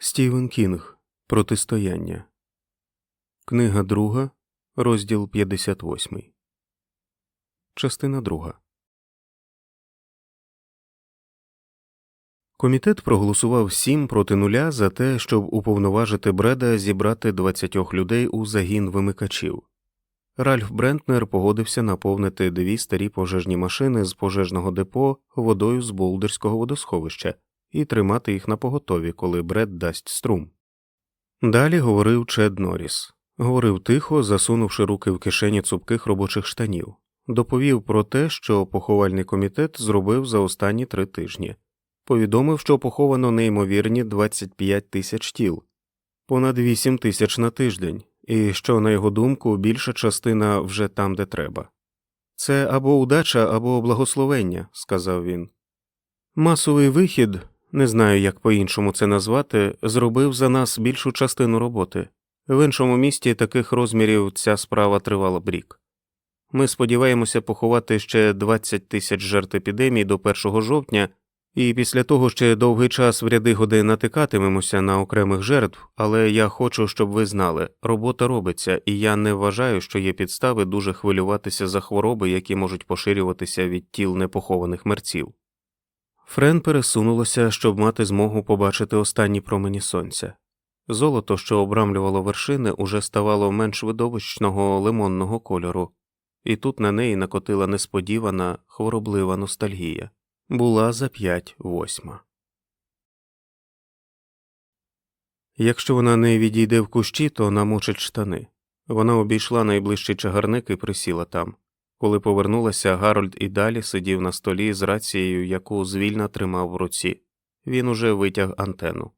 Стівен Кінг Протистояння. Книга друга, розділ 58. Частина друга. Комітет проголосував 7 проти нуля за те, щоб уповноважити Бреда зібрати 20 людей у загін вимикачів. Ральф Брентнер погодився наповнити дві старі пожежні машини з пожежного депо водою з болдерського водосховища і тримати їх на поготові, коли Бред дасть струм. Далі говорив Чед Норріс. Говорив тихо, засунувши руки в кишені цупких робочих штанів, доповів про те, що поховальний комітет зробив за останні три тижні, повідомив, що поховано неймовірні 25 тисяч тіл, понад 8 тисяч на тиждень, і що, на його думку, більша частина вже там, де треба. Це або удача, або благословення, сказав він. Масовий вихід, не знаю, як по іншому це назвати, зробив за нас більшу частину роботи. В іншому місті таких розмірів ця справа тривала б рік. Ми сподіваємося поховати ще 20 тисяч жертв епідемії до 1 жовтня, і після того ще довгий час в ряди годин натикатимемося на окремих жертв, але я хочу, щоб ви знали, робота робиться, і я не вважаю, що є підстави дуже хвилюватися за хвороби, які можуть поширюватися від тіл непохованих мерців. Френ пересунулося, щоб мати змогу побачити останні промені сонця. Золото, що обрамлювало вершини, уже ставало менш видовищного лимонного кольору, і тут на неї накотила несподівана хвороблива ностальгія була за п'ять восьма. Якщо вона не відійде в кущі, то намочить штани. Вона обійшла найближчий чагарник і присіла там. Коли повернулася, Гарольд і далі сидів на столі з рацією, яку звільно тримав в руці. Він уже витяг антенну.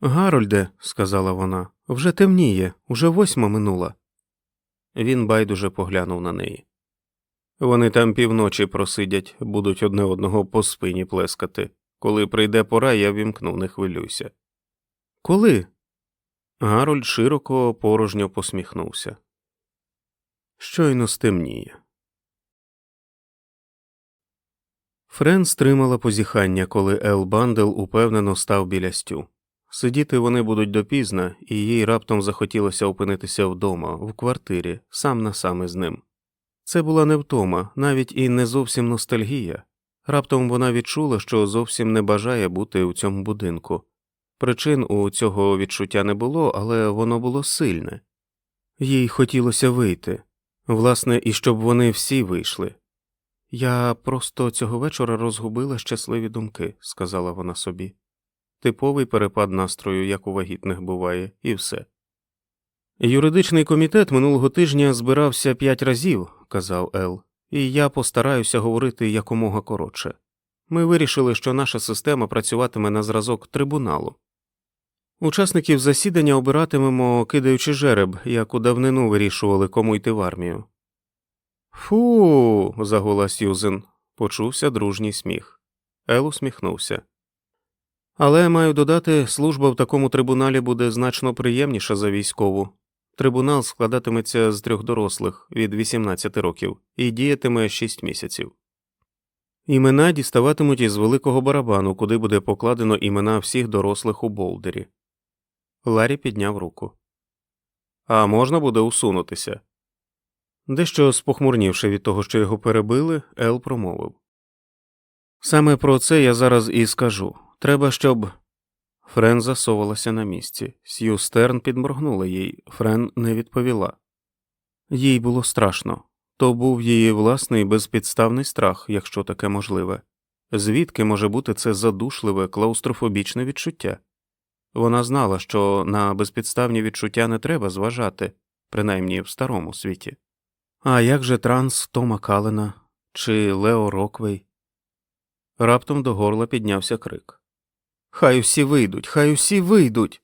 Гарольде, сказала вона, вже темніє, уже восьма минула. Він байдуже поглянув на неї. Вони там півночі просидять, будуть одне одного по спині плескати. Коли прийде пора, я вімкну, не хвилюйся. Коли? Гарольд широко порожньо посміхнувся. Щойно стемніє. Френ стримала позіхання, коли Ел Бандел упевнено став біля стю. Сидіти вони будуть допізна, і їй раптом захотілося опинитися вдома, в квартирі, сам на сам із ним. Це була не втома, навіть і не зовсім ностальгія. Раптом вона відчула, що зовсім не бажає бути у цьому будинку. Причин у цього відчуття не було, але воно було сильне. Їй хотілося вийти, власне, і щоб вони всі вийшли. Я просто цього вечора розгубила щасливі думки, сказала вона собі. Типовий перепад настрою, як у вагітних буває, і все. Юридичний комітет минулого тижня збирався п'ять разів, казав Ел, і я постараюся говорити якомога коротше. Ми вирішили, що наша система працюватиме на зразок трибуналу. Учасників засідання обиратимемо, кидаючи жереб, як у давнину вирішували, кому йти в армію. Фу. загула Сьюзен. Почувся дружній сміх. Ел усміхнувся. Але маю додати, служба в такому трибуналі буде значно приємніша за військову. Трибунал складатиметься з трьох дорослих від 18 років і діятиме 6 місяців. Імена діставатимуть із великого барабану, куди буде покладено імена всіх дорослих у болдері. Ларі підняв руку. А можна буде усунутися. Дещо спохмурнівши від того, що його перебили, Ел промовив Саме про це я зараз і скажу. Треба, щоб. Френ засовувалася на місці. Сью Стерн підморгнула їй, Френ не відповіла. Їй було страшно то був її власний безпідставний страх, якщо таке можливе. Звідки може бути це задушливе, клаустрофобічне відчуття? Вона знала, що на безпідставні відчуття не треба зважати, принаймні в старому світі. А як же транс Тома Калена чи Лео Роквей? Раптом до горла піднявся крик. Хай усі вийдуть, хай усі вийдуть.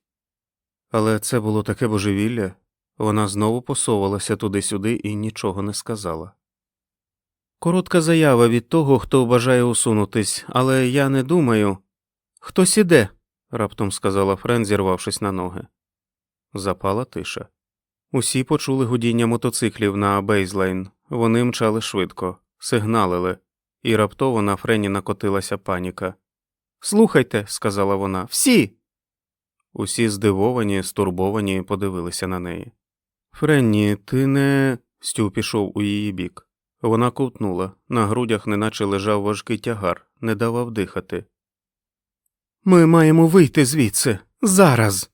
Але це було таке божевілля, вона знову посовувалася туди-сюди і нічого не сказала. Коротка заява від того, хто бажає усунутись, але я не думаю. Хтось іде, раптом сказала Френ, зірвавшись на ноги. Запала тиша. Усі почули гудіння мотоциклів на Бейзлейн, вони мчали швидко, сигналили, і раптово на Френі накотилася паніка. Слухайте, сказала вона, всі. Усі здивовані, стурбовані, подивилися на неї. Френні, ти не. Стю пішов у її бік. Вона ковтнула, на грудях неначе лежав важкий тягар, не давав дихати. Ми маємо вийти звідси зараз.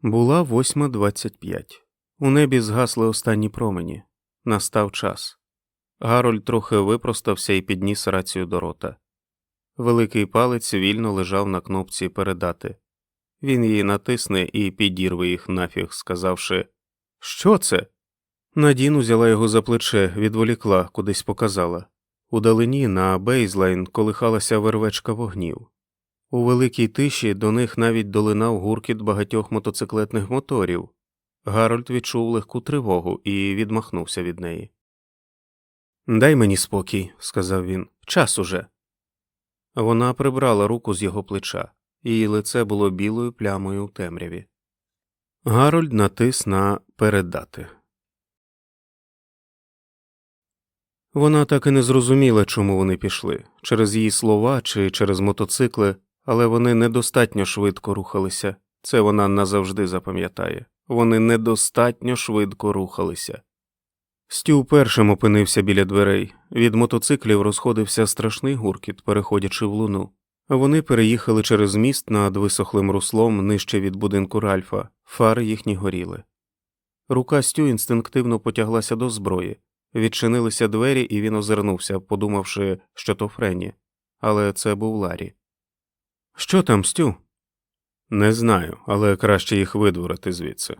Була восьма двадцять п'ять. У небі згасли останні промені. Настав час. Гарольд трохи випростався і підніс рацію до рота. Великий палець вільно лежав на кнопці передати. Він її натисне і підірве їх нафіг, сказавши Що це? Надін узяла його за плече, відволікла, кудись показала. Удалині на бейзлайн колихалася вервечка вогнів. У великій тиші до них навіть долинав гуркіт багатьох мотоциклетних моторів. Гарольд відчув легку тривогу і відмахнувся від неї. Дай мені спокій, сказав він. Час уже. Вона прибрала руку з його плеча, її лице було білою плямою у темряві. Гарольд натис на передати. Вона так і не зрозуміла, чому вони пішли через її слова чи через мотоцикли, але вони недостатньо швидко рухалися. Це вона назавжди запам'ятає. Вони недостатньо швидко рухалися. Стю першим опинився біля дверей. Від мотоциклів розходився страшний гуркіт, переходячи в луну. Вони переїхали через міст над висохлим руслом нижче від будинку Ральфа, фари їхні горіли. Рука Стю інстинктивно потяглася до зброї, відчинилися двері, і він озирнувся, подумавши, що то Френі, але це був Ларі. Що там, Стю? Не знаю, але краще їх видворити звідси.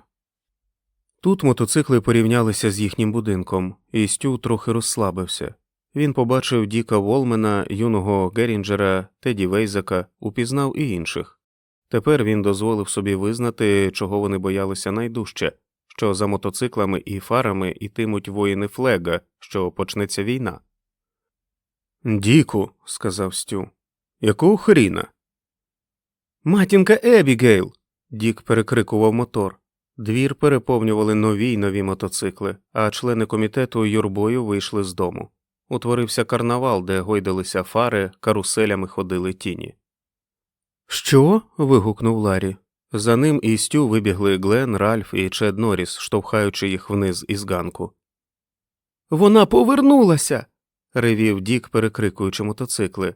Тут мотоцикли порівнялися з їхнім будинком, і Стю трохи розслабився. Він побачив Діка Волмена, юного Герінджера, Теді Вейзака, упізнав і інших. Тепер він дозволив собі визнати, чого вони боялися найдужче, що за мотоциклами і фарами ітимуть воїни флега, що почнеться війна. Діку, сказав Стю, якого хріна? Матінка Ебігейл. Дік перекрикував мотор. Двір переповнювали нові й нові мотоцикли, а члени комітету юрбою вийшли з дому. Утворився карнавал, де гойдалися фари, каруселями ходили тіні. Що? вигукнув Ларі. За ним і Стю вибігли Глен, Ральф і Чед Норріс, штовхаючи їх вниз із ганку. Вона повернулася. ревів Дік, перекрикуючи мотоцикли.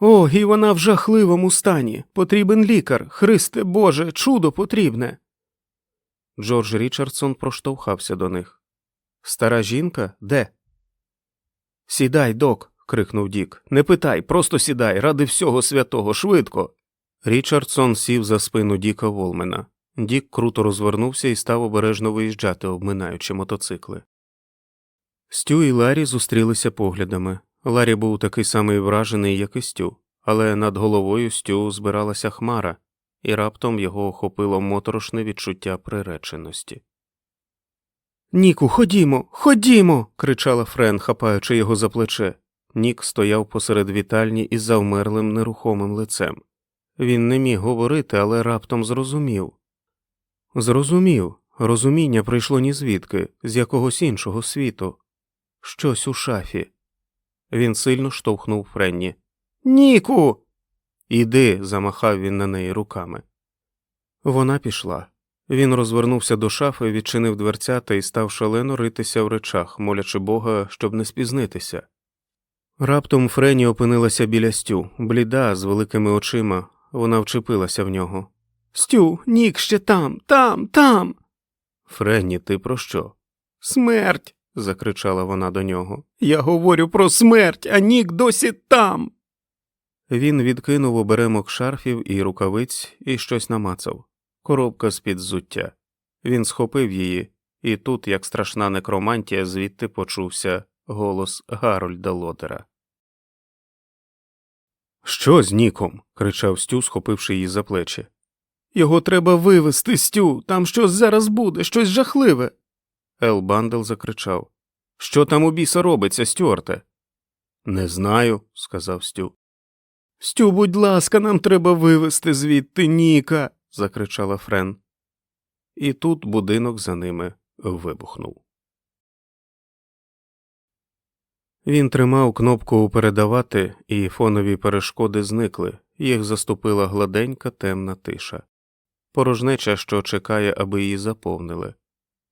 О, і вона в жахливому стані. Потрібен лікар. Христе Боже, чудо потрібне. Джордж Річардсон проштовхався до них. Стара жінка де? Сідай, док. крикнув Дік. Не питай, просто сідай, ради всього святого, швидко. Річардсон сів за спину Діка Волмена. Дік круто розвернувся і став обережно виїжджати, обминаючи мотоцикли. Стю і Ларі зустрілися поглядами. Ларі був такий самий вражений, як і Стю, але над головою Стю збиралася хмара, і раптом його охопило моторошне відчуття приреченості. Ніку, ходімо, ходімо. кричала Френ, хапаючи його за плече. Нік стояв посеред вітальні із завмерлим нерухомим лицем. Він не міг говорити, але раптом зрозумів. Зрозумів, розуміння прийшло ні звідки, з якогось іншого світу. Щось у шафі. Він сильно штовхнув Френні. Ніку. Іди, замахав він на неї руками. Вона пішла. Він розвернувся до шафи, відчинив дверцята і став шалено ритися в речах, молячи бога, щоб не спізнитися. Раптом Френі опинилася біля Стю, бліда, з великими очима, вона вчепилася в нього. Стю, Нік ще там, там, там. Френі, ти про що? Смерть. закричала вона до нього. Я говорю про смерть, а Нік досі там. Він відкинув оберемок шарфів і рукавиць і щось намацав коробка з під зуття. Він схопив її, і тут, як страшна некромантія, звідти почувся голос Гарольда Лотера. Що з Ніком? кричав Стю, схопивши її за плечі. Його треба вивезти, Стю, там щось зараз буде, щось жахливе. Ел Бандел закричав. Що там у біса робиться, Стюарте? Не знаю, сказав Стю. Стю, будь ласка, нам треба вивезти звідти Ніка. закричала Френ. І тут будинок за ними вибухнув. Він тримав кнопку передавати, і фонові перешкоди зникли, їх заступила гладенька темна тиша, порожнеча, що чекає, аби її заповнили.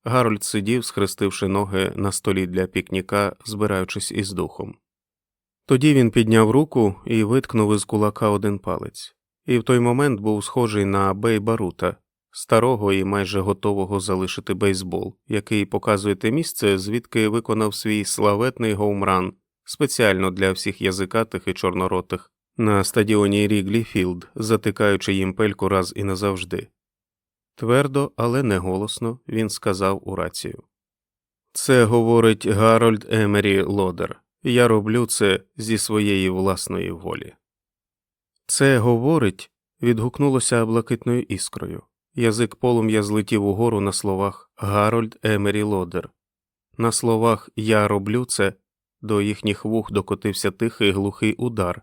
Гарольд сидів, схрестивши ноги на столі для пікніка, збираючись із духом. Тоді він підняв руку і виткнув із кулака один палець, і в той момент був схожий на Бей Барута, старого і майже готового залишити бейсбол, який показує те місце, звідки виконав свій славетний гоумран спеціально для всіх язикатих і чорноротих на стадіоні Ріглі Філд, затикаючи їм пельку раз і назавжди. Твердо, але не голосно він сказав у рацію. Це говорить Гарольд Емері Лодер. Я роблю це зі своєї власної волі. Це говорить. відгукнулося блакитною іскрою. Язик полум'я злетів угору на словах Гарольд Емері Лодер. На словах Я роблю це до їхніх вух докотився тихий глухий удар,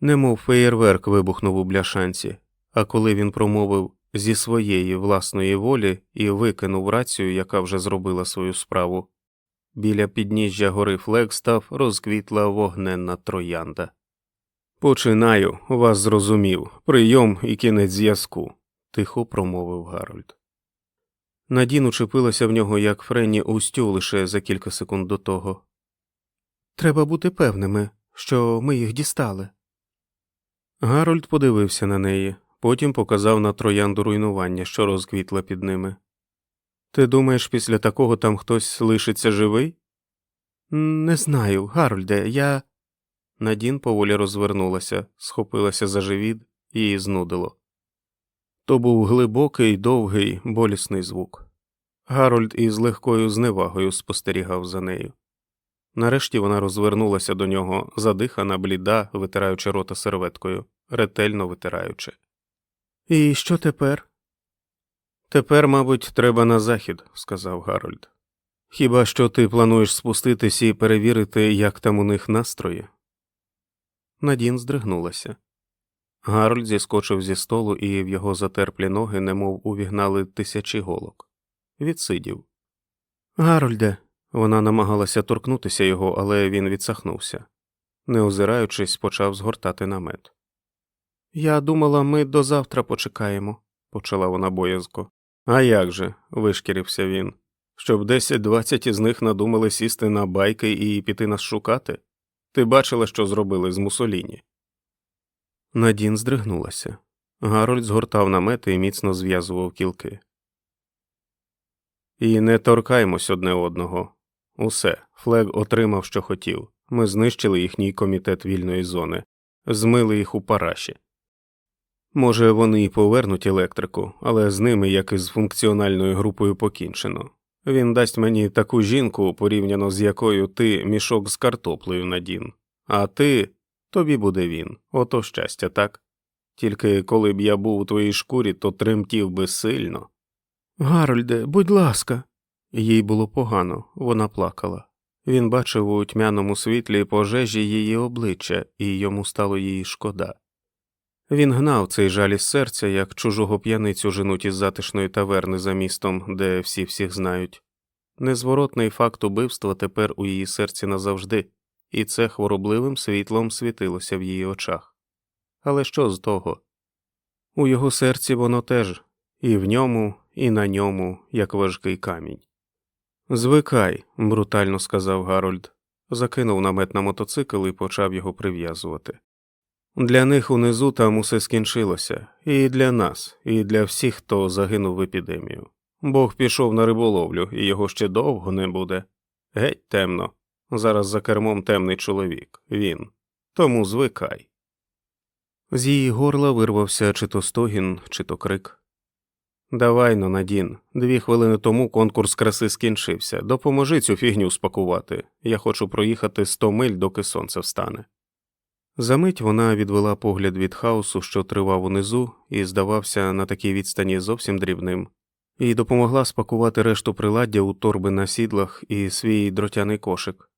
немов феєрверк вибухнув у бляшанці, а коли він промовив зі своєї власної волі і викинув рацію, яка вже зробила свою справу, біля підніжжя гори Флекстав розквітла вогненна троянда. Починаю, вас зрозумів, прийом і кінець зв'язку, тихо промовив Гарольд. Надін учепилася в нього, як Френні Устю лише за кілька секунд до того. Треба бути певними, що ми їх дістали. Гарольд подивився на неї, потім показав на троянду руйнування, що розквітла під ними. Ти думаєш, після такого там хтось лишиться живий? Не знаю, Гарольде, я. Надін поволі розвернулася, схопилася за живіт і знудило. То був глибокий, довгий, болісний звук. Гарольд із легкою зневагою спостерігав за нею. Нарешті вона розвернулася до нього, задихана, бліда, витираючи рота серветкою, ретельно витираючи. І що тепер? Тепер, мабуть, треба на захід, сказав Гарольд. Хіба що ти плануєш спуститись і перевірити, як там у них настрої? Надін здригнулася. Гарольд зіскочив зі столу, і в його затерплі ноги, немов увігнали тисячі голок. Відсидів. Гарольде. Вона намагалася торкнутися його, але він відсахнувся. Не озираючись, почав згортати намет. Я думала, ми до завтра почекаємо, почала вона боязко. А як же, вишкірився він, щоб десять двадцять із них надумали сісти на байки і піти нас шукати? Ти бачила, що зробили з Мусоліні? Надін здригнулася. Гарольд згортав намети і міцно зв'язував кілки. І не торкаймось одне одного. Усе, Флег отримав, що хотів. Ми знищили їхній комітет вільної зони, змили їх у параші. Може, вони й повернуть електрику, але з ними, як і з функціональною групою, покінчено. Він дасть мені таку жінку, порівняно з якою ти мішок з картоплею надін, а ти тобі буде він, ото щастя, так? Тільки коли б я був у твоїй шкурі, то тремтів би сильно. Гарольде, будь ласка. Їй було погано, вона плакала. Він бачив у тьмяному світлі пожежі її обличчя, і йому стало її шкода. Він гнав цей жаль із серця, як чужого п'яницю женуть із затишної таверни за містом, де всі всіх знають. Незворотний факт убивства тепер у її серці назавжди, і це хворобливим світлом світилося в її очах. Але що з того? У його серці воно теж, і в ньому, і на ньому, як важкий камінь. Звикай, брутально сказав Гарольд, закинув намет на мотоцикл і почав його прив'язувати. Для них унизу там усе скінчилося, і для нас, і для всіх, хто загинув в епідемію. Бог пішов на риболовлю, і його ще довго не буде. Геть темно. Зараз за кермом темний чоловік, він. Тому звикай. З її горла вирвався чи то стогін, чи то крик. Давай но, Надін, дві хвилини тому конкурс краси скінчився. Допоможи цю фігню спакувати. Я хочу проїхати сто миль, доки сонце встане. Замить вона відвела погляд від хаосу, що тривав унизу, і здавався на такій відстані зовсім дрібним, і допомогла спакувати решту приладдя у торби на сідлах і свій дротяний кошик.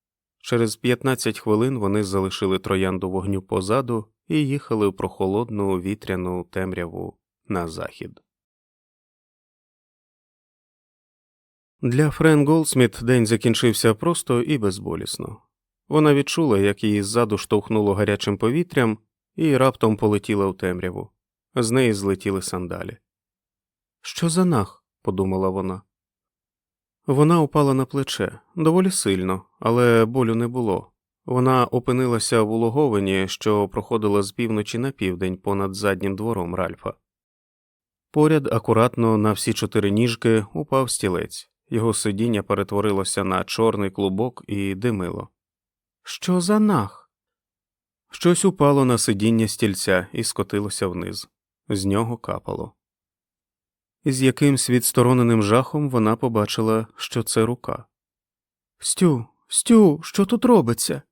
Через 15 хвилин вони залишили троянду вогню позаду і їхали в прохолодну вітряну темряву на захід. Для Френ Голдсміт день закінчився просто і безболісно. Вона відчула, як її ззаду штовхнуло гарячим повітрям, і раптом полетіла у темряву. З неї злетіли сандалі. Що за нах? подумала вона. Вона упала на плече доволі сильно, але болю не було. Вона опинилася в улоговині, що проходила з півночі на південь понад заднім двором Ральфа. Поряд акуратно на всі чотири ніжки упав стілець, його сидіння перетворилося на чорний клубок і димило. Що за нах? Щось упало на сидіння стільця і скотилося вниз, з нього капало. Із якимсь відстороненим жахом вона побачила, що це рука. Стю, Стю, що тут робиться?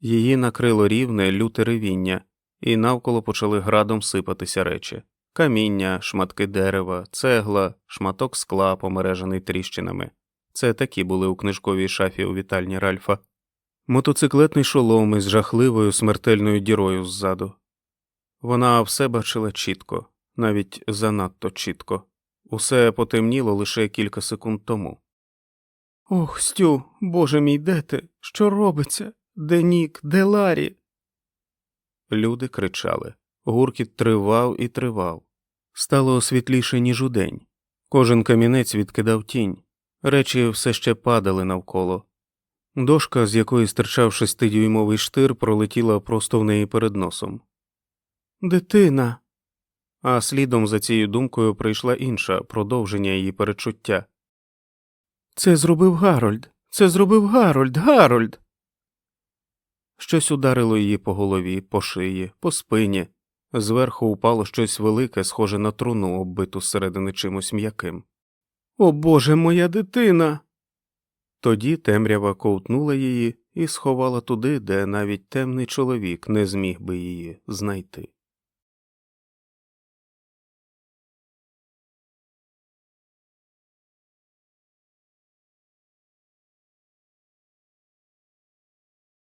Її накрило рівне люте ревіння, і навколо почали градом сипатися речі каміння, шматки дерева, цегла, шматок скла, помережений тріщинами. Це такі були у книжковій шафі у вітальні Ральфа, мотоциклетний шолом із жахливою смертельною дірою ззаду. Вона все бачила чітко, навіть занадто чітко. Усе потемніло лише кілька секунд тому. Ох, Стю, боже мій, де ти? Що робиться? Де Нік, де Ларі? Люди кричали. Гуркіт тривав і тривав. Стало світліше, ніж удень. Кожен камінець відкидав тінь, речі все ще падали навколо. Дошка, з якої стирчав шестидюймовий штир, пролетіла просто в неї перед носом. Дитина. А слідом за цією думкою прийшла інша продовження її перечуття. Це зробив Гарольд. Це зробив Гарольд, Гарольд. Щось ударило її по голові, по шиї, по спині. Зверху упало щось велике, схоже на труну, оббиту зсередини чимось м'яким. О Боже, моя дитина. Тоді темрява ковтнула її і сховала туди, де навіть темний чоловік не зміг би її знайти.